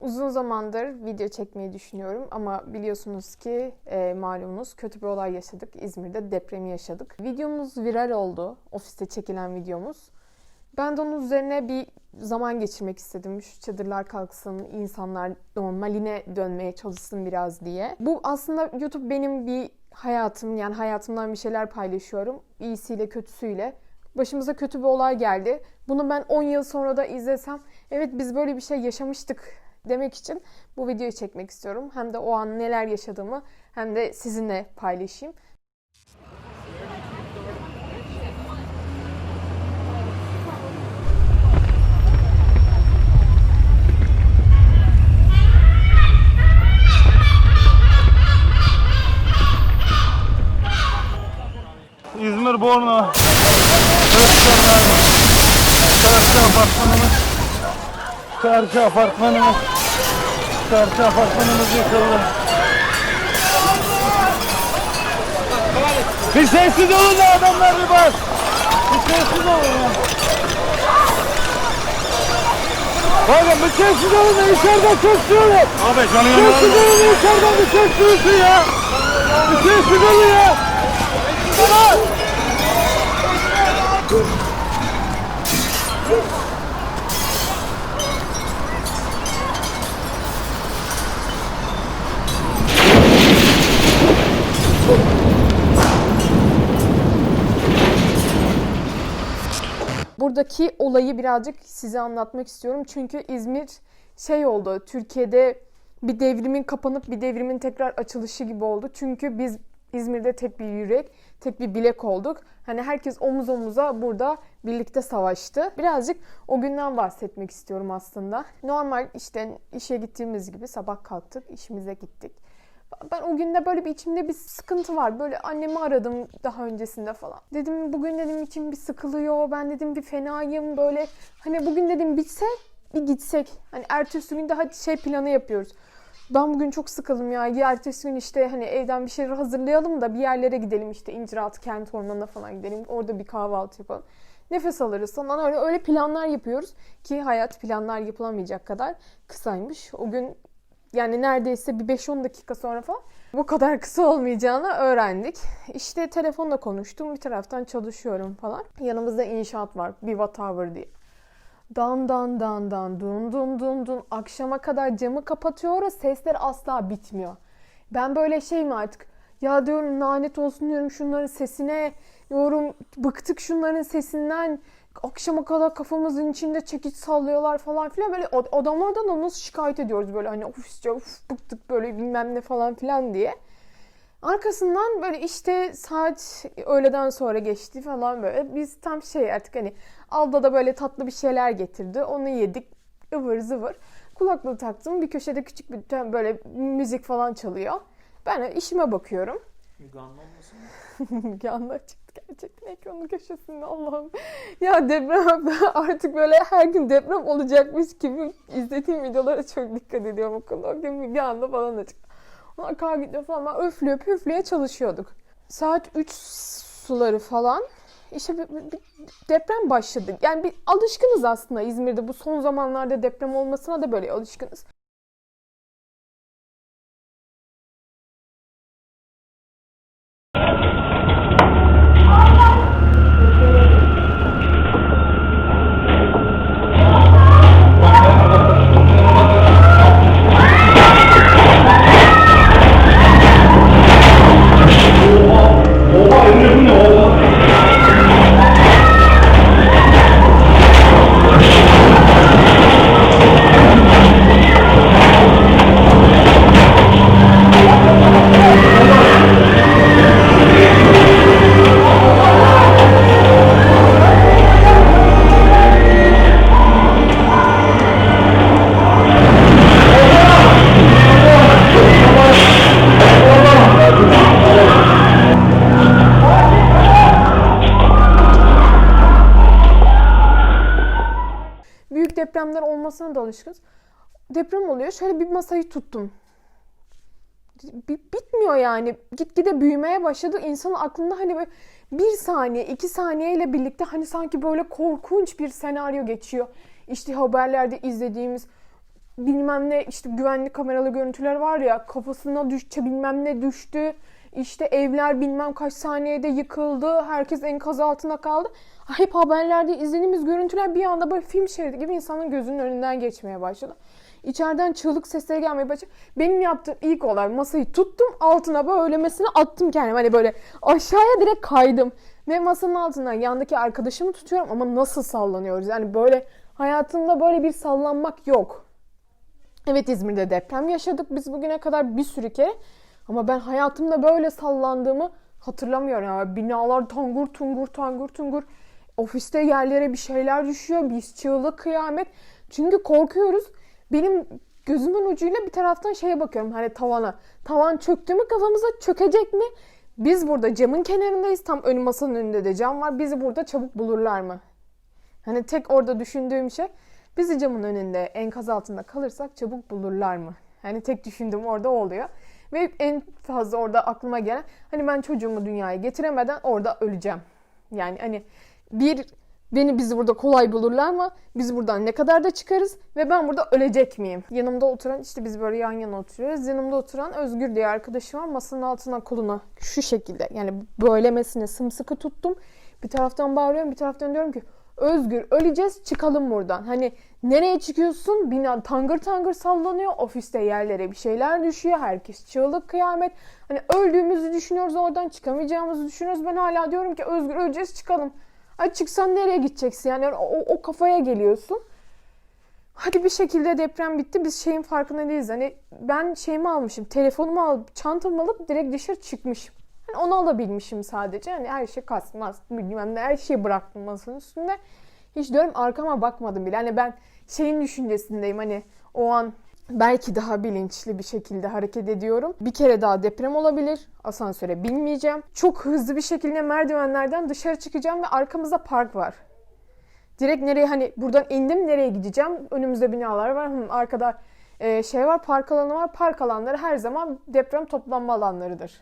Uzun zamandır video çekmeyi düşünüyorum ama biliyorsunuz ki e, malumunuz kötü bir olay yaşadık. İzmir'de depremi yaşadık. Videomuz viral oldu. Ofiste çekilen videomuz. Ben de onun üzerine bir zaman geçirmek istedim. Şu çadırlar kalksın, insanlar normaline dönmeye çalışsın biraz diye. Bu aslında YouTube benim bir hayatım yani hayatımdan bir şeyler paylaşıyorum. İyisiyle kötüsüyle. Başımıza kötü bir olay geldi. Bunu ben 10 yıl sonra da izlesem evet biz böyle bir şey yaşamıştık demek için bu videoyu çekmek istiyorum. Hem de o an neler yaşadığımı hem de sizinle paylaşayım. İzmir Borna Özkanlar Karşı apartmanımız Karşı apartmanımız Karşı apartmanımız yıkıldı. Bir sessiz olun da adamlar bir bak. Bir sessiz olun ya. Bakın bir sessiz olun da içeriden ses duyulur Abi canı Sessiz olun da içeriden bir ses duyulsun ya. Bir sessiz olun ya. Tamam Buradaki olayı birazcık size anlatmak istiyorum. Çünkü İzmir şey oldu. Türkiye'de bir devrimin kapanıp bir devrimin tekrar açılışı gibi oldu. Çünkü biz İzmir'de tek bir yürek, tek bir bilek olduk. Hani herkes omuz omuza burada birlikte savaştı. Birazcık o günden bahsetmek istiyorum aslında. Normal işte işe gittiğimiz gibi sabah kalktık, işimize gittik. Ben o günde böyle bir içimde bir sıkıntı var. Böyle annemi aradım daha öncesinde falan. Dedim bugün dedim içim bir sıkılıyor. Ben dedim bir fenayım böyle. Hani bugün dedim bitse bir gitsek. Hani ertesi gün daha şey planı yapıyoruz. Ben bugün çok sıkıldım ya. Ertesi gün işte hani evden bir şeyler hazırlayalım da bir yerlere gidelim işte İnciraltı kent ormanına falan gidelim. Orada bir kahvaltı yapalım. Nefes alırız falan öyle öyle planlar yapıyoruz ki hayat planlar yapılamayacak kadar kısaymış. O gün yani neredeyse bir 5-10 dakika sonra falan bu kadar kısa olmayacağını öğrendik. İşte telefonla konuştum. Bir taraftan çalışıyorum falan. Yanımızda inşaat var. Viva Tower diye. Dan dan dan dan dun dun dun dun akşama kadar camı kapatıyor sesler asla bitmiyor. Ben böyle şey mi artık ya diyorum lanet olsun diyorum şunların sesine diyorum bıktık şunların sesinden akşama kadar kafamızın içinde çekiç sallıyorlar falan filan böyle ad- adamlardan da nasıl şikayet ediyoruz böyle hani of işte of bıktık böyle bilmem ne falan filan diye. Arkasından böyle işte saat öğleden sonra geçti falan böyle. Biz tam şey artık hani Alda da böyle tatlı bir şeyler getirdi. Onu yedik ıvır zıvır. Kulaklığı taktım. Bir köşede küçük bir böyle müzik falan çalıyor. Ben işime bakıyorum. Müge Anlı olmasın? Müge Anlı çıktı gerçekten ekranın köşesinde Allah'ım. Ya deprem artık böyle her gün deprem olacakmış gibi izlediğim videolara çok dikkat ediyorum o konuda. O gün Müge Anlı falan da çıktı. Onlar kavga gidiyor falan. Ben öflüyor püflüye çalışıyorduk. Saat 3 suları falan. İşte bir, bir- bir deprem başladı. Yani bir alışkınız aslında İzmir'de bu son zamanlarda deprem olmasına da böyle alışkınız. Şöyle bir masayı tuttum. Bi- bitmiyor yani. Gitgide büyümeye başladı. İnsanın aklında hani böyle bir saniye, iki saniyeyle birlikte hani sanki böyle korkunç bir senaryo geçiyor. İşte haberlerde izlediğimiz bilmem ne işte güvenlik kameralı görüntüler var ya kafasına düştü bilmem ne düştü. İşte evler bilmem kaç saniyede yıkıldı. Herkes enkaz altında kaldı. Hep haberlerde izlediğimiz görüntüler bir anda böyle film şeridi gibi insanın gözünün önünden geçmeye başladı. İçeriden çığlık sesleri gelmeye başladı. Benim yaptığım ilk olay masayı tuttum altına böyle mesela attım kendimi. Hani böyle aşağıya direkt kaydım. Ve masanın altından yandaki arkadaşımı tutuyorum ama nasıl sallanıyoruz? Yani böyle hayatımda böyle bir sallanmak yok. Evet İzmir'de deprem yaşadık biz bugüne kadar bir sürü kere. Ama ben hayatımda böyle sallandığımı hatırlamıyorum. Yani binalar tangur tungur tangur tungur. Ofiste yerlere bir şeyler düşüyor. Biz çığlık kıyamet. Çünkü korkuyoruz. Benim gözümün ucuyla bir taraftan şeye bakıyorum hani tavana. Tavan çöktü mü kafamıza çökecek mi? Biz burada camın kenarındayız. Tam önü masanın önünde de cam var. Bizi burada çabuk bulurlar mı? Hani tek orada düşündüğüm şey bizi camın önünde enkaz altında kalırsak çabuk bulurlar mı? Hani tek düşündüğüm orada oluyor. Ve en fazla orada aklıma gelen hani ben çocuğumu dünyaya getiremeden orada öleceğim. Yani hani bir beni bizi burada kolay bulurlar mı? Biz buradan ne kadar da çıkarız ve ben burada ölecek miyim? Yanımda oturan işte biz böyle yan yana oturuyoruz. Yanımda oturan Özgür diye arkadaşım var. Masanın altına koluna şu şekilde yani böylemesine sımsıkı tuttum. Bir taraftan bağırıyorum bir taraftan diyorum ki Özgür öleceğiz çıkalım buradan. Hani nereye çıkıyorsun? Bina tangır tangır sallanıyor. Ofiste yerlere bir şeyler düşüyor. Herkes çığlık kıyamet. Hani öldüğümüzü düşünüyoruz oradan çıkamayacağımızı düşünüyoruz. Ben hala diyorum ki Özgür öleceğiz çıkalım. Ay çıksan nereye gideceksin? Yani o, o kafaya geliyorsun. Hadi bir şekilde deprem bitti. Biz şeyin farkında değiliz. Hani ben şeyimi almışım. Telefonumu alıp çantamı alıp direkt dışarı çıkmışım. Hani onu alabilmişim sadece. Hani her şey kasmaz. Bilmem ne her şeyi bıraktım masanın üstünde. Hiç diyorum arkama bakmadım bile. Hani ben şeyin düşüncesindeyim. Hani o an belki daha bilinçli bir şekilde hareket ediyorum. Bir kere daha deprem olabilir. Asansöre binmeyeceğim. Çok hızlı bir şekilde merdivenlerden dışarı çıkacağım ve arkamızda park var. Direkt nereye hani buradan indim nereye gideceğim? Önümüzde binalar var. Hı, arkada e, şey var park alanı var. Park alanları her zaman deprem toplanma alanlarıdır.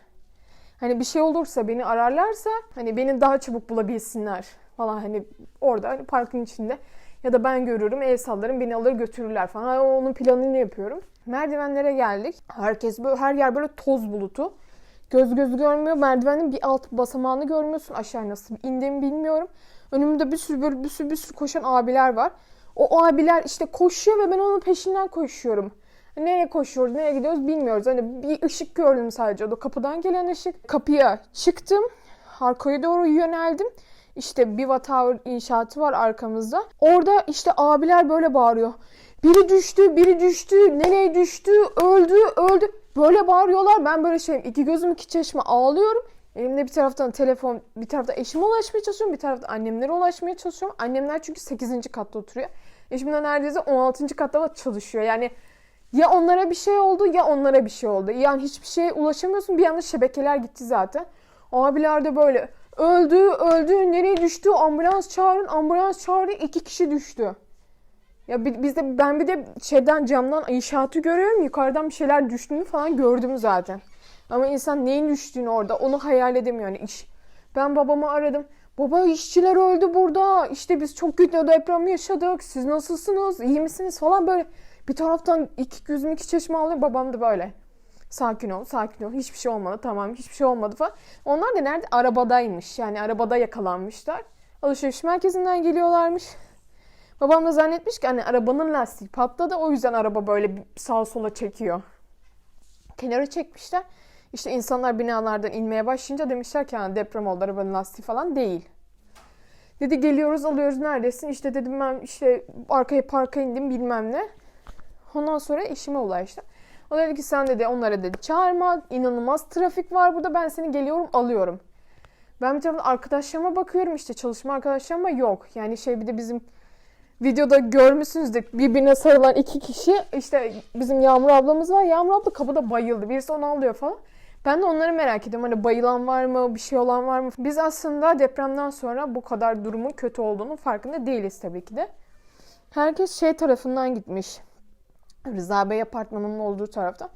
Hani bir şey olursa beni ararlarsa hani beni daha çabuk bulabilsinler falan hani orada hani parkın içinde ya da ben görürüm el sallarım beni alır götürürler falan. Onun planını yapıyorum. Merdivenlere geldik. Herkes böyle her yer böyle toz bulutu. Göz gözü görmüyor. Merdivenin bir alt basamağını görmüyorsun. Aşağı nasıl indiğimi bilmiyorum. Önümde bir sürü böyle bir sürü bir sürü koşan abiler var. O abiler işte koşuyor ve ben onun peşinden koşuyorum. Nereye koşuyoruz, nereye gidiyoruz bilmiyoruz. Hani bir ışık gördüm sadece. O da kapıdan gelen ışık. Kapıya çıktım. Arkaya doğru yöneldim. İşte Biva Tower inşaatı var arkamızda. Orada işte abiler böyle bağırıyor. Biri düştü, biri düştü, nereye düştü, öldü, öldü. Böyle bağırıyorlar. Ben böyle şeyim, iki gözüm iki çeşme ağlıyorum. Elimde bir taraftan telefon, bir tarafta eşime ulaşmaya çalışıyorum, bir tarafta annemlere ulaşmaya çalışıyorum. Annemler çünkü 8. katta oturuyor. Eşim de neredeyse 16. katta çalışıyor. Yani ya onlara bir şey oldu ya onlara bir şey oldu. Yani hiçbir şeye ulaşamıyorsun. Bir anda şebekeler gitti zaten. Abiler de böyle öldü öldü nereye düştü ambulans çağırın ambulans çağırın iki kişi düştü. Ya bi- biz de ben bir de şeyden camdan inşaatı görüyorum yukarıdan bir şeyler düştüğünü falan gördüm zaten. Ama insan neyin düştüğünü orada onu hayal edemiyor yani iş. Ben babamı aradım. Baba işçiler öldü burada. İşte biz çok kötü deprem yaşadık. Siz nasılsınız? İyi misiniz falan böyle. Bir taraftan iki gözüm iki çeşme alıyor. Babam da böyle. Sakin ol, sakin ol. Hiçbir şey olmadı. Tamam, hiçbir şey olmadı falan. Onlar da nerede? Arabadaymış. Yani arabada yakalanmışlar. Alışveriş merkezinden geliyorlarmış. Babam da zannetmiş ki hani arabanın lastiği patladı. O yüzden araba böyle sağa sola çekiyor. Kenara çekmişler. İşte insanlar binalardan inmeye başlayınca demişler ki hani deprem oldu arabanın lastiği falan değil. Dedi geliyoruz alıyoruz neredesin? İşte dedim ben işte arkaya parka indim bilmem ne. Ondan sonra eşime ulaştı. O dedi ki sen dedi onlara dedi çağırma inanılmaz trafik var burada ben seni geliyorum alıyorum. Ben bir taraftan arkadaşlarıma bakıyorum işte çalışma arkadaşlarıma yok. Yani şey bir de bizim videoda görmüşsünüzdür birbirine sarılan iki kişi işte bizim Yağmur ablamız var. Yağmur abla kapıda bayıldı. Birisi onu alıyor falan. Ben de onları merak ediyorum. Hani bayılan var mı? Bir şey olan var mı? Biz aslında depremden sonra bu kadar durumun kötü olduğunu farkında değiliz tabii ki de. Herkes şey tarafından gitmiş. Rıza Bey apartmanının olduğu tarafta.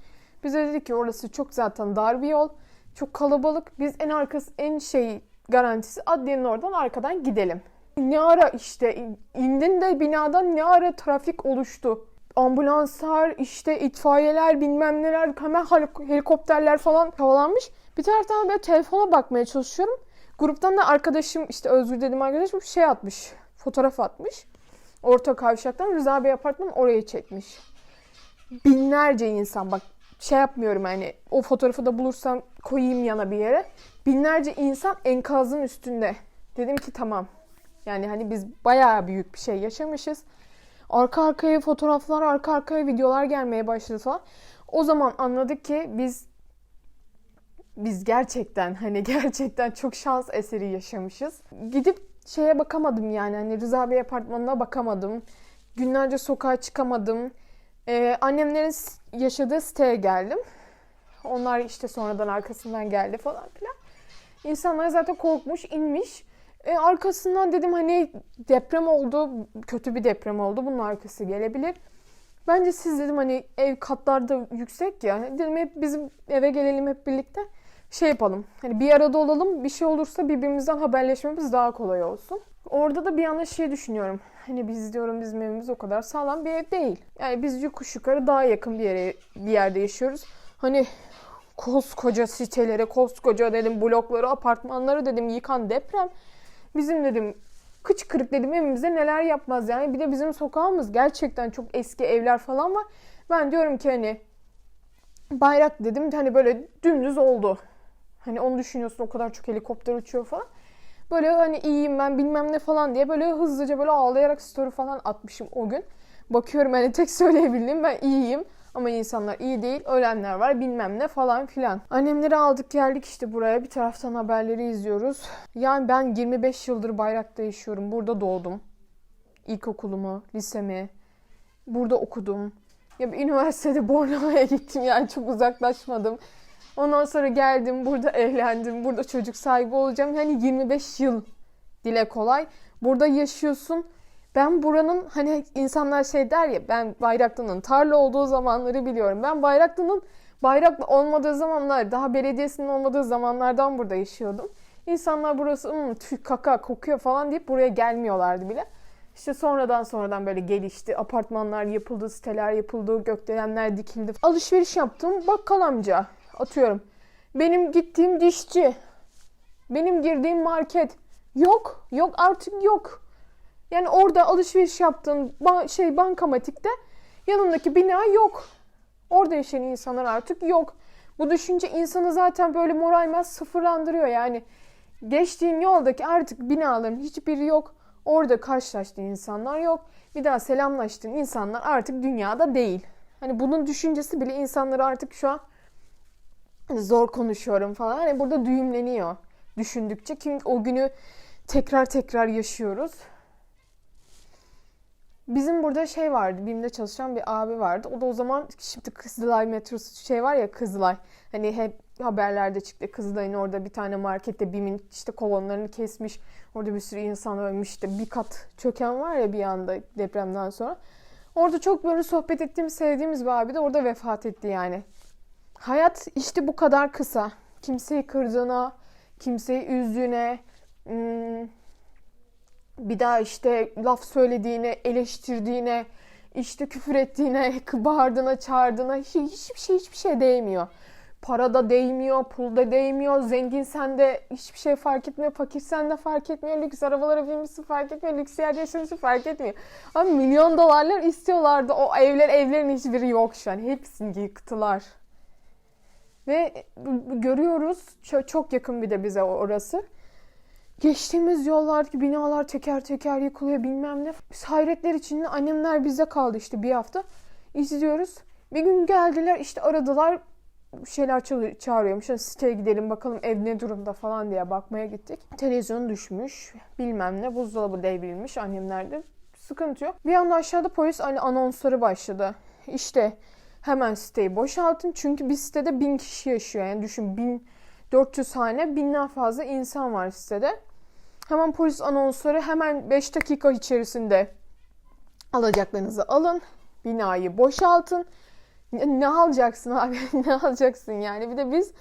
Biz de dedik ki orası çok zaten dar bir yol. Çok kalabalık. Biz en arkası en şey garantisi adliyenin oradan arkadan gidelim. Ne ara işte indin de binadan ne ara trafik oluştu. ambulanslar, işte itfaiyeler, bilmem neler, hemen hel- helikopterler falan havalanmış. Bir taraftan böyle telefona bakmaya çalışıyorum. Gruptan da arkadaşım işte Özgür dediğim arkadaşım şey atmış. Fotoğraf atmış. Orta kavşaktan Rıza Bey apartmanı oraya çekmiş. Binlerce insan bak şey yapmıyorum yani o fotoğrafı da bulursam koyayım yana bir yere. Binlerce insan enkazın üstünde. Dedim ki tamam. Yani hani biz bayağı büyük bir şey yaşamışız. Arka arkaya fotoğraflar, arka arkaya videolar gelmeye başladı falan. O zaman anladık ki biz biz gerçekten hani gerçekten çok şans eseri yaşamışız. Gidip şeye bakamadım yani hani Rıza Bey apartmanına bakamadım. Günlerce sokağa çıkamadım. Ee, annemlerin yaşadığı siteye geldim. Onlar işte sonradan arkasından geldi falan filan. İnsanlar zaten korkmuş, inmiş. E, arkasından dedim hani deprem oldu, kötü bir deprem oldu. Bunun arkası gelebilir. Bence siz dedim hani ev katlarda yüksek ya. Dedim hep bizim eve gelelim hep birlikte. Şey yapalım. Hani bir arada olalım. Bir şey olursa birbirimizden haberleşmemiz daha kolay olsun. Orada da bir anda şey düşünüyorum. Hani biz diyorum bizim evimiz o kadar sağlam bir ev değil. Yani biz yokuş yukarı daha yakın bir yere bir yerde yaşıyoruz. Hani koskoca sitelere, koskoca dedim blokları, apartmanları dedim yıkan deprem. Bizim dedim kıç kırık dedim evimizde neler yapmaz yani. Bir de bizim sokağımız gerçekten çok eski evler falan var. Ben diyorum ki hani bayrak dedim hani böyle dümdüz oldu. Hani onu düşünüyorsun o kadar çok helikopter uçuyor falan. Böyle hani iyiyim ben bilmem ne falan diye böyle hızlıca böyle ağlayarak story falan atmışım o gün. Bakıyorum hani tek söyleyebildiğim ben iyiyim. Ama insanlar iyi değil, ölenler var bilmem ne falan filan. Annemleri aldık geldik işte buraya bir taraftan haberleri izliyoruz. Yani ben 25 yıldır Bayrak'ta yaşıyorum. Burada doğdum. İlkokulumu, lisemi burada okudum. Ya bir üniversitede Bornova'ya gittim yani çok uzaklaşmadım. Ondan sonra geldim burada evlendim. Burada çocuk sahibi olacağım. Yani 25 yıl dile kolay. Burada yaşıyorsun. Ben buranın hani insanlar şey der ya ben Bayraklı'nın tarla olduğu zamanları biliyorum. Ben Bayraklı'nın Bayraklı olmadığı zamanlar daha belediyesinin olmadığı zamanlardan burada yaşıyordum. İnsanlar burası "Hmm, tüh kaka kokuyor falan deyip buraya gelmiyorlardı bile. İşte sonradan sonradan böyle gelişti. Apartmanlar yapıldı, siteler yapıldı, gökdelenler dikildi. Alışveriş yaptım. Bakkal amca atıyorum. Benim gittiğim dişçi. Benim girdiğim market. Yok. Yok artık yok. Yani orada alışveriş yaptığın ba- şey bankamatikte yanındaki bina yok. Orada yaşayan insanlar artık yok. Bu düşünce insanı zaten böyle moralmez sıfırlandırıyor yani. Geçtiğin yoldaki artık binaların hiçbiri yok. Orada karşılaştığın insanlar yok. Bir daha selamlaştığın insanlar artık dünyada değil. Hani bunun düşüncesi bile insanları artık şu an zor konuşuyorum falan. Hani burada düğümleniyor düşündükçe. Çünkü o günü tekrar tekrar yaşıyoruz. Bizim burada şey vardı, BİM'de çalışan bir abi vardı. O da o zaman şimdi Kızılay metrosu şey var ya Kızılay. Hani hep haberlerde çıktı. Kızılay'ın orada bir tane markette BİM'in işte kolonlarını kesmiş. Orada bir sürü insan ölmüş. Bir kat çöken var ya bir anda depremden sonra. Orada çok böyle sohbet ettiğimiz, sevdiğimiz bir abi de orada vefat etti yani. Hayat işte bu kadar kısa. Kimseyi kırdığına, kimseyi üzdüğüne, hmm, bir daha işte laf söylediğine, eleştirdiğine, işte küfür ettiğine, bağırdığına, çağırdığına hiç- hiçbir şey hiçbir şey değmiyor. Para da değmiyor, pul da değmiyor, zengin sen de hiçbir şey fark etmiyor, fakir sen de fark etmiyor, lüks arabalara binmişsin fark etmiyor, lüks yerde yaşamışsın fark etmiyor. Ama milyon dolarlar istiyorlardı. O evler evlerin hiçbiri yok şu an. Hepsini yıktılar. Ve görüyoruz ço- çok yakın bir de bize orası. Geçtiğimiz yollardaki binalar teker teker yıkılıyor bilmem ne. Biz hayretler içinde annemler bizde kaldı işte bir hafta. İzliyoruz. Bir gün geldiler işte aradılar şeyler çağır- çağırıyormuş. Hani siteye gidelim bakalım ev ne durumda falan diye bakmaya gittik. Televizyon düşmüş bilmem ne buzdolabı devrilmiş annemlerde. Sıkıntı yok. Bir anda aşağıda polis anonsları başladı. İşte hemen siteyi boşaltın. Çünkü bir sitede bin kişi yaşıyor. Yani düşün 1400 hane binden fazla insan var sitede. Hemen polis anonsları hemen 5 dakika içerisinde alacaklarınızı alın. Binayı boşaltın. Ne, ne alacaksın abi? ne alacaksın yani? Bir de biz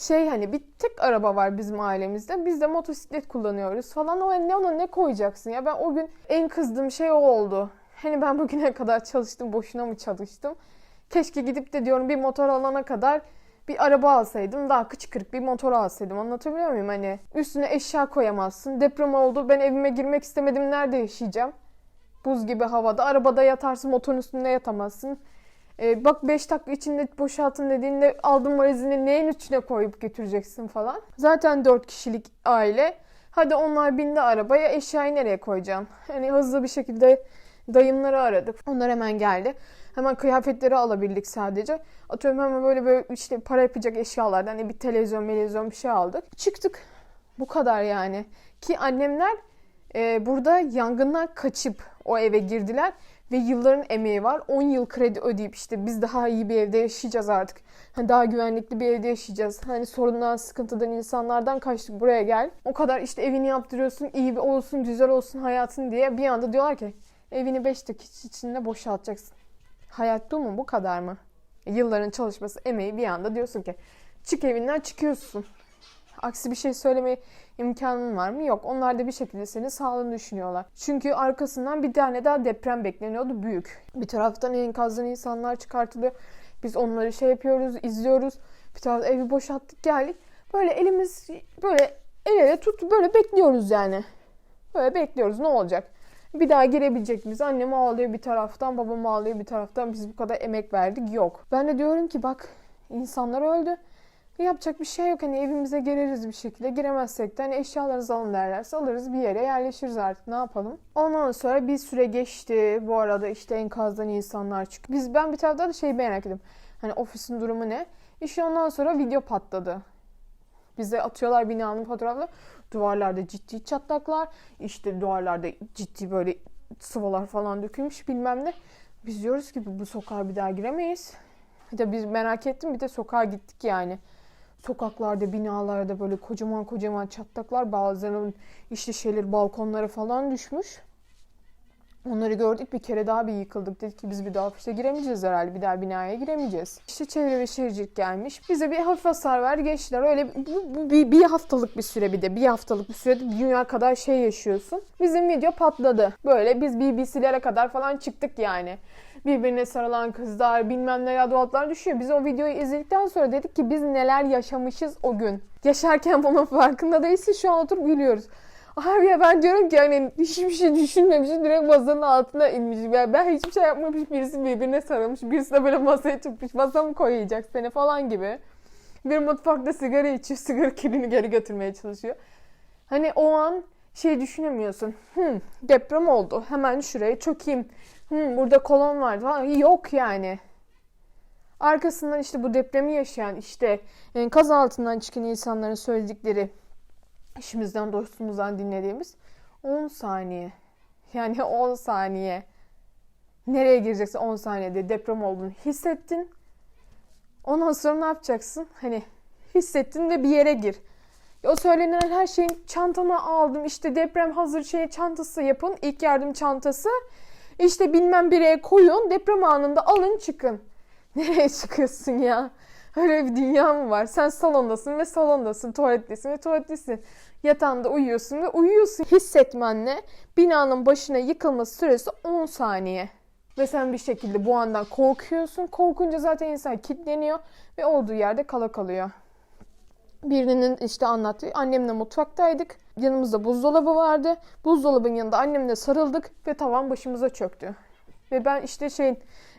şey hani bir tek araba var bizim ailemizde. Biz de motosiklet kullanıyoruz falan. O ne ona ne koyacaksın ya? Ben o gün en kızdığım şey o oldu. Hani ben bugüne kadar çalıştım, boşuna mı çalıştım? Keşke gidip de diyorum bir motor alana kadar bir araba alsaydım daha kıçkırık bir motor alsaydım. Anlatabiliyor muyum? Hani üstüne eşya koyamazsın. Deprem oldu ben evime girmek istemedim nerede yaşayacağım? Buz gibi havada. Arabada yatarsın motorun üstünde yatamazsın. Ee, bak 5 dakika içinde boşaltın dediğinde aldığın valizini neyin içine koyup götüreceksin falan. Zaten 4 kişilik aile. Hadi onlar bindi arabaya eşyayı nereye koyacaksın? Hani hızlı bir şekilde dayımları aradık. Onlar hemen geldi Hemen kıyafetleri alabildik sadece. Atıyorum hemen böyle böyle işte para yapacak eşyalardan hani bir televizyon, televizyon bir şey aldık. Çıktık. Bu kadar yani. Ki annemler e, burada yangından kaçıp o eve girdiler ve yılların emeği var. 10 yıl kredi ödeyip işte biz daha iyi bir evde yaşayacağız artık. Hani daha güvenlikli bir evde yaşayacağız. Hani sorundan, sıkıntıdan, insanlardan kaçtık buraya gel. O kadar işte evini yaptırıyorsun, iyi bir olsun, güzel olsun hayatın diye bir anda diyorlar ki evini 5 dakika içinde boşaltacaksın. Hayat bu mu? Bu kadar mı? Yılların çalışması, emeği bir anda diyorsun ki çık evinden çıkıyorsun. Aksi bir şey söyleme imkanın var mı? Yok. Onlar da bir şekilde senin sağlığını düşünüyorlar. Çünkü arkasından bir tane daha deprem bekleniyordu büyük. Bir taraftan enkazdan insanlar çıkartılıyor. Biz onları şey yapıyoruz, izliyoruz. Bir taraftan evi boşalttık geldik. Böyle elimiz böyle el ele tut böyle bekliyoruz yani. Böyle bekliyoruz ne olacak? Bir daha girebilecek miyiz? Annem ağlıyor bir taraftan, babam ağlıyor bir taraftan. Biz bu kadar emek verdik. Yok. Ben de diyorum ki bak insanlar öldü. Yapacak bir şey yok. Hani evimize gireriz bir şekilde. Giremezsek de hani eşyalarınızı alın derlerse alırız bir yere yerleşiriz artık. Ne yapalım? Ondan sonra bir süre geçti. Bu arada işte enkazdan insanlar çıktı. Biz ben bir taraftan da şey merak ettim. Hani ofisin durumu ne? İşte ondan sonra video patladı. Bize atıyorlar binanın fotoğrafları. Duvarlarda ciddi çatlaklar. işte duvarlarda ciddi böyle sıvılar falan dökülmüş bilmem ne. Biz diyoruz ki bu sokağa bir daha giremeyiz. Bir de biz merak ettim bir de sokağa gittik yani. Sokaklarda, binalarda böyle kocaman kocaman çatlaklar. Bazılarının işte şeyler balkonları falan düşmüş. Onları gördük bir kere daha bir yıkıldık. Dedik ki biz bir daha ofise giremeyeceğiz herhalde. Bir daha binaya giremeyeceğiz. İşte çevre ve şehircilik gelmiş. Bize bir hafif hasar ver geçtiler. Öyle bu, bu bir, bir haftalık bir süre bir de. Bir haftalık bir sürede dünya kadar şey yaşıyorsun. Bizim video patladı. Böyle biz BBC'lere kadar falan çıktık yani. Birbirine sarılan kızlar bilmem neler dolaplar düşüyor. Biz o videoyu izledikten sonra dedik ki biz neler yaşamışız o gün. Yaşarken bunun farkında değilsin şu an oturup gülüyoruz. Abi ya ben diyorum ki hani hiçbir şey düşünmemişim direkt masanın altına inmişim. Yani ben hiçbir şey yapmamış birisi birbirine sarılmış. Birisi de böyle masaya çıkmış. Masa mı koyacak seni falan gibi. Bir mutfakta sigara içiyor. Sigara kilini geri götürmeye çalışıyor. Hani o an şey düşünemiyorsun. Hmm, deprem oldu. Hemen şuraya çökeyim. Hmm, burada kolon var falan. Yok yani. Arkasından işte bu depremi yaşayan işte enkaz altından çıkan insanların söyledikleri eşimizden dostumuzdan dinlediğimiz 10 saniye. Yani 10 saniye. Nereye gireceksin 10 saniyede deprem olduğunu hissettin. Ondan sonra ne yapacaksın? Hani hissettin ve bir yere gir. O söylenen her şeyin çantama aldım. İşte deprem hazır şey çantası yapın. ilk yardım çantası. İşte bilmem bireye koyun. Deprem anında alın çıkın. Nereye çıkıyorsun ya? Öyle bir dünya mı var? Sen salondasın ve salondasın. Tuvalettesin ve tuvalettesin. Yatağında uyuyorsun ve uyuyorsun. Hissetmenle binanın başına yıkılması süresi 10 saniye. Ve sen bir şekilde bu andan korkuyorsun. Korkunca zaten insan kilitleniyor ve olduğu yerde kala kalıyor. Birinin işte anlattığı annemle mutfaktaydık. Yanımızda buzdolabı vardı. Buzdolabının yanında annemle sarıldık ve tavan başımıza çöktü. Ve ben işte şey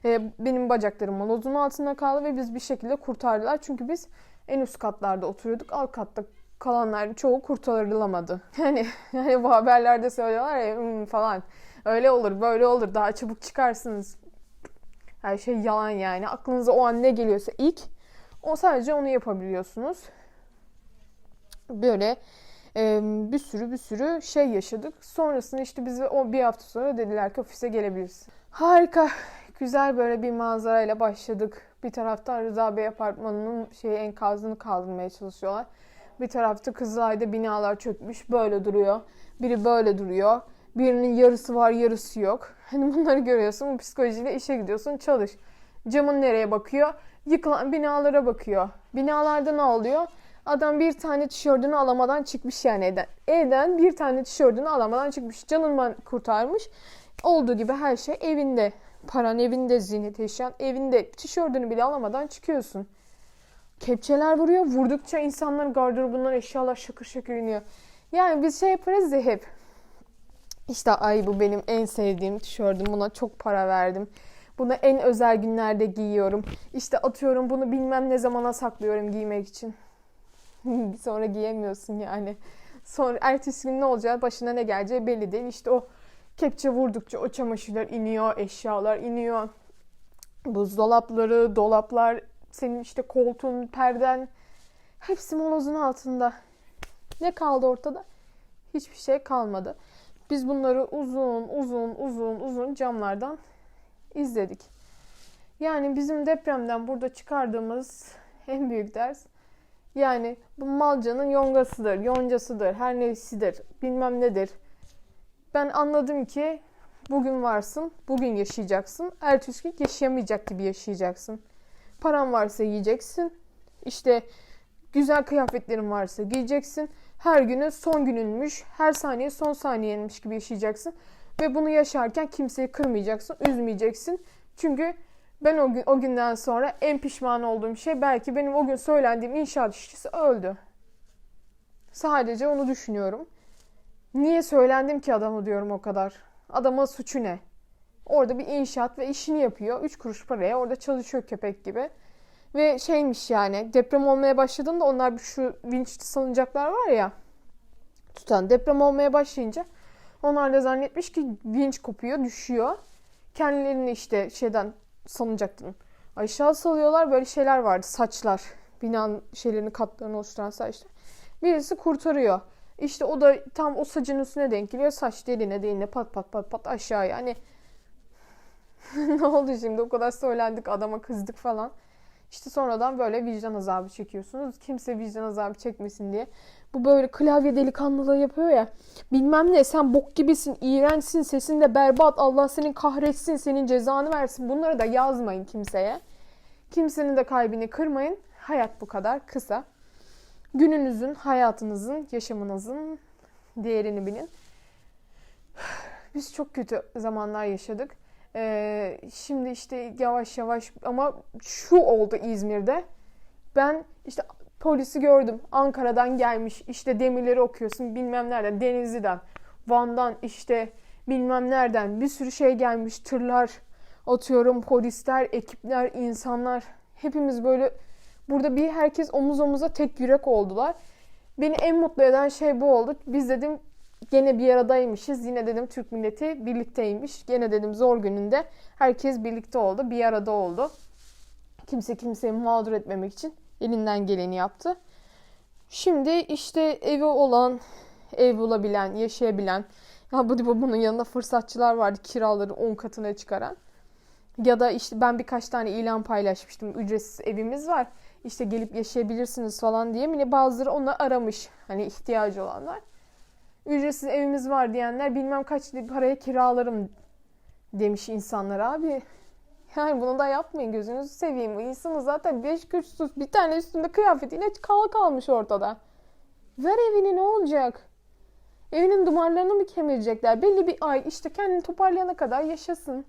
e, benim bacaklarım molozun altında kaldı ve biz bir şekilde kurtardılar. Çünkü biz en üst katlarda oturuyorduk. Alt katta kalanlar çoğu kurtarılamadı. Yani, yani bu haberlerde söylüyorlar ya "Hmm," falan. Öyle olur böyle olur daha çabuk çıkarsınız. Her şey yalan yani. Aklınıza o an ne geliyorsa ilk o sadece onu yapabiliyorsunuz. Böyle e, bir sürü bir sürü şey yaşadık. Sonrasında işte bize o bir hafta sonra dediler ki ofise gelebilirsin. Harika. Güzel böyle bir manzarayla başladık. Bir taraftan Rıza Bey apartmanının şey enkazını kaldırmaya çalışıyorlar. Bir tarafta Kızılay'da binalar çökmüş. Böyle duruyor. Biri böyle duruyor. Birinin yarısı var yarısı yok. Hani bunları görüyorsun. Bu psikolojiyle işe gidiyorsun. Çalış. Camın nereye bakıyor? Yıkılan binalara bakıyor. Binalarda ne oluyor? Adam bir tane tişörtünü alamadan çıkmış yani evden. Evden bir tane tişörtünü alamadan çıkmış. Canından kurtarmış. Olduğu gibi her şey evinde. Paran evinde, ziynet eşyan evinde. Tişörtünü bile alamadan çıkıyorsun. Kepçeler vuruyor. Vurdukça insanların gardırobundan eşyalar şakır şakır iniyor. Yani biz şey yaparız ya hep. İşte ay bu benim en sevdiğim tişörtüm. Buna çok para verdim. Bunu en özel günlerde giyiyorum. İşte atıyorum bunu bilmem ne zamana saklıyorum giymek için. Sonra giyemiyorsun yani. Sonra ertesi gün ne olacağı, başına ne geleceği belli değil. İşte o kepçe vurdukça o çamaşırlar iniyor, eşyalar iniyor. Buzdolapları, dolaplar, senin işte koltuğun, perden hepsi molozun altında. Ne kaldı ortada? Hiçbir şey kalmadı. Biz bunları uzun uzun uzun uzun camlardan izledik. Yani bizim depremden burada çıkardığımız en büyük ders yani bu malcanın yongasıdır, yoncasıdır, her neysidir, bilmem nedir. Ben anladım ki bugün varsın, bugün yaşayacaksın. Ertesi gün yaşayamayacak gibi yaşayacaksın. Paran varsa yiyeceksin. İşte güzel kıyafetlerin varsa giyeceksin. Her günün son gününmüş, her saniye son saniyenmiş gibi yaşayacaksın. Ve bunu yaşarken kimseyi kırmayacaksın, üzmeyeceksin. Çünkü ben o gün o günden sonra en pişman olduğum şey belki benim o gün söylendiğim inşaat işçisi öldü. Sadece onu düşünüyorum. Niye söylendim ki adamı diyorum o kadar. Adama suçu ne? Orada bir inşaat ve işini yapıyor. Üç kuruş paraya orada çalışıyor köpek gibi. Ve şeymiş yani deprem olmaya başladığında onlar şu vinçli salıncaklar var ya tutan deprem olmaya başlayınca onlar da zannetmiş ki vinç kopuyor düşüyor. Kendilerini işte şeyden salıncaktan aşağı salıyorlar böyle şeyler vardı saçlar binanın şeylerini katlarını oluşturan saçlar. Birisi kurtarıyor. İşte o da tam o sacın üstüne denk geliyor. Saç deline deline pat pat pat pat aşağıya. Hani ne oldu şimdi o kadar söylendik adama kızdık falan. İşte sonradan böyle vicdan azabı çekiyorsunuz. Kimse vicdan azabı çekmesin diye. Bu böyle klavye delikanlılığı yapıyor ya. Bilmem ne sen bok gibisin, iğrençsin, sesin de berbat. Allah senin kahretsin, senin cezanı versin. Bunları da yazmayın kimseye. Kimsenin de kalbini kırmayın. Hayat bu kadar kısa. Gününüzün, hayatınızın, yaşamınızın değerini bilin. Biz çok kötü zamanlar yaşadık. Ee, şimdi işte yavaş yavaş ama şu oldu İzmir'de. Ben işte polisi gördüm. Ankara'dan gelmiş. İşte demirleri okuyorsun bilmem nereden. Denizli'den, Van'dan işte bilmem nereden bir sürü şey gelmiş. Tırlar atıyorum polisler, ekipler, insanlar. Hepimiz böyle burada bir herkes omuz omuza tek yürek oldular. Beni en mutlu eden şey bu oldu. Biz dedim gene bir aradaymışız. Yine dedim Türk milleti birlikteymiş. Gene dedim zor gününde herkes birlikte oldu. Bir arada oldu. Kimse kimseyi mağdur etmemek için elinden geleni yaptı. Şimdi işte evi olan, ev bulabilen, yaşayabilen, ya bu bunun yanında fırsatçılar vardı kiraları 10 katına çıkaran. Ya da işte ben birkaç tane ilan paylaşmıştım. Ücretsiz evimiz var. İşte gelip yaşayabilirsiniz falan diye. Yine bazıları onu aramış. Hani ihtiyacı olanlar. Ücretsiz evimiz var diyenler bilmem kaç paraya kiralarım demiş insanlar abi. Yani bunu da yapmayın gözünüzü seveyim. İnsanın zaten beş güçsüz bir tane üstünde kıyafetiyle kala kalmış ortada. Ver evini ne olacak? Evinin duvarlarını mı kemirecekler? Belli bir ay işte kendini toparlayana kadar yaşasın.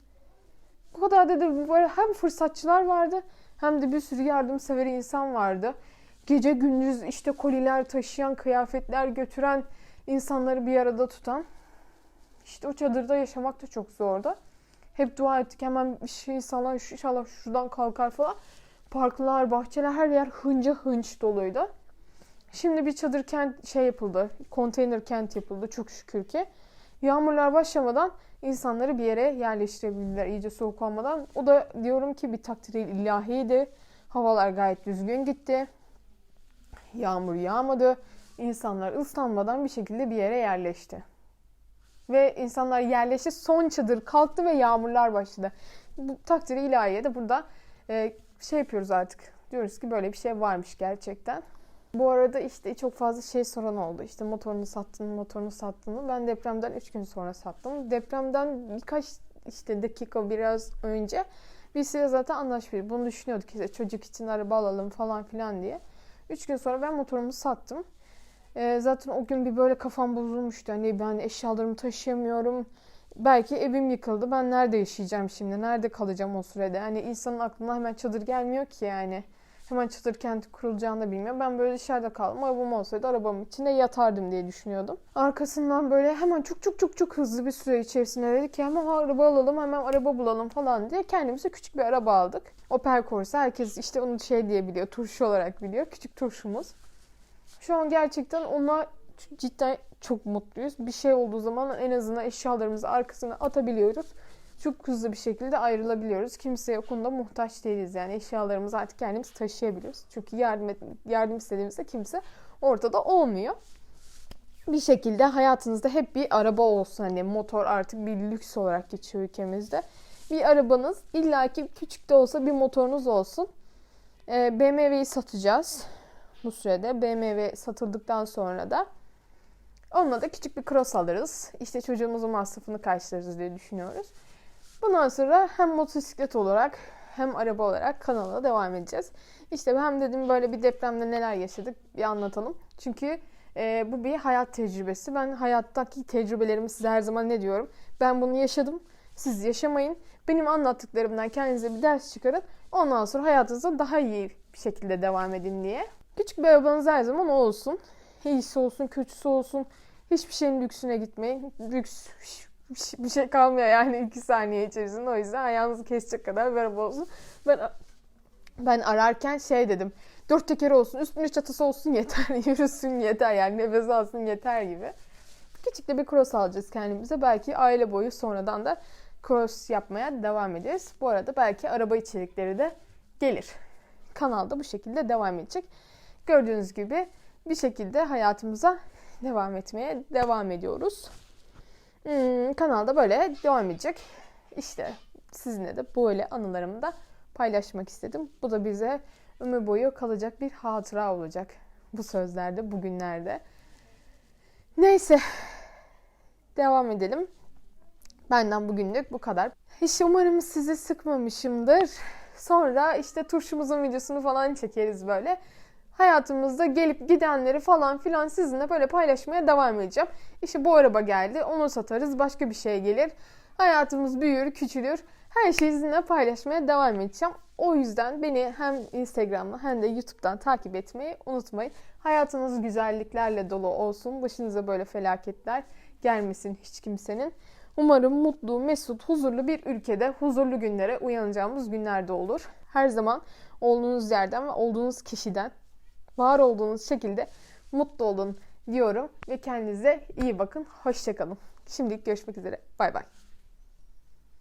Bu kadar dedi böyle hem fırsatçılar vardı hem de bir sürü yardımsever insan vardı. Gece gündüz işte koliler taşıyan, kıyafetler götüren, insanları bir arada tutan. İşte o çadırda yaşamak da çok zordu. Hep dua ettik hemen bir şey inşallah, inşallah şuradan kalkar falan. Parklar, bahçeler her yer hınca hınç doluydu. Şimdi bir çadır kent şey yapıldı. Konteyner kent yapıldı çok şükür ki. Yağmurlar başlamadan insanları bir yere yerleştirebildiler iyice soğuk olmadan. O da diyorum ki bir takdir ilahiydi. Havalar gayet düzgün gitti. Yağmur yağmadı. İnsanlar ıslanmadan bir şekilde bir yere yerleşti. Ve insanlar yerleşti. Son çadır kalktı ve yağmurlar başladı. Bu takdiri ilahiye de burada e, şey yapıyoruz artık. Diyoruz ki böyle bir şey varmış gerçekten. Bu arada işte çok fazla şey soran oldu. İşte motorunu sattın motorunu sattın mı? Ben depremden 3 gün sonra sattım. Depremden birkaç işte dakika biraz önce biz size zaten anlaşmıştık. Bunu düşünüyorduk işte çocuk için araba alalım falan filan diye. 3 gün sonra ben motorumu sattım. Ee, zaten o gün bir böyle kafam bozulmuştu. Hani ben eşyalarımı taşıyamıyorum. belki evim yıkıldı. Ben nerede yaşayacağım şimdi? Nerede kalacağım o sürede? Hani insanın aklına hemen çadır gelmiyor ki yani. Hemen çadır kenti kurulacağını da bilmiyor. Ben böyle dışarıda kaldım. Arabam olsaydı arabamın içinde yatardım diye düşünüyordum. Arkasından böyle hemen çok çok çok çok hızlı bir süre içerisinde dedik ki hemen araba alalım, hemen araba bulalım falan diye kendimize küçük bir araba aldık. Opel Corsa. Herkes işte onu şey diye biliyor, turşu olarak biliyor. Küçük turşumuz. Şu an gerçekten ona cidden çok mutluyuz. Bir şey olduğu zaman en azından eşyalarımızı arkasına atabiliyoruz. Çok hızlı bir şekilde ayrılabiliyoruz. Kimseye o konuda muhtaç değiliz. Yani eşyalarımızı artık kendimiz taşıyabiliyoruz. Çünkü yardım, yardım istediğimizde kimse ortada olmuyor. Bir şekilde hayatınızda hep bir araba olsun. Hani motor artık bir lüks olarak geçiyor ülkemizde. Bir arabanız illaki küçük de olsa bir motorunuz olsun. Ee, BMW'yi satacağız bu sürede. BMW satıldıktan sonra da onunla da küçük bir cross alırız. İşte çocuğumuzun masrafını karşılarız diye düşünüyoruz. Bundan sonra hem motosiklet olarak hem araba olarak kanala devam edeceğiz. İşte hem dedim böyle bir depremde neler yaşadık bir anlatalım. Çünkü e, bu bir hayat tecrübesi. Ben hayattaki tecrübelerimi size her zaman ne diyorum? Ben bunu yaşadım. Siz yaşamayın. Benim anlattıklarımdan kendinize bir ders çıkarın. Ondan sonra hayatınıza daha iyi bir şekilde devam edin diye. Küçük bir arabanız her zaman olsun. İyisi olsun, kötüsü olsun. Hiçbir şeyin lüksüne gitmeyin. Lüks bir şey kalmıyor yani iki saniye içerisinde. O yüzden ayağınızı kesecek kadar bir araba olsun. Ben ben ararken şey dedim. Dört tekeri olsun, üstünde çatısı olsun yeter. Yürüsün yeter yani nefes alsın yeter gibi. Küçük de bir cross alacağız kendimize. Belki aile boyu sonradan da cross yapmaya devam ederiz. Bu arada belki araba içerikleri de gelir. Kanalda bu şekilde devam edecek. Gördüğünüz gibi bir şekilde hayatımıza devam etmeye devam ediyoruz. Hmm, kanalda böyle devam edecek. İşte sizinle de böyle anılarımı da paylaşmak istedim. Bu da bize ömür boyu kalacak bir hatıra olacak. Bu sözlerde, bugünlerde. Neyse. Devam edelim. Benden bugünlük bu kadar. İşte umarım sizi sıkmamışımdır. Sonra işte turşumuzun videosunu falan çekeriz böyle. Hayatımızda gelip gidenleri falan filan sizinle böyle paylaşmaya devam edeceğim. İşte bu araba geldi, onu satarız, başka bir şey gelir. Hayatımız büyür, küçülür. Her şeyi sizinle paylaşmaya devam edeceğim. O yüzden beni hem Instagram'da hem de YouTube'dan takip etmeyi unutmayın. Hayatınız güzelliklerle dolu olsun. Başınıza böyle felaketler gelmesin hiç kimsenin. Umarım mutlu, mesut, huzurlu bir ülkede huzurlu günlere uyanacağımız günlerde olur. Her zaman olduğunuz yerden ve olduğunuz kişiden var olduğunuz şekilde mutlu olun diyorum ve kendinize iyi bakın. Hoşçakalın. Şimdilik görüşmek üzere. Bay bay.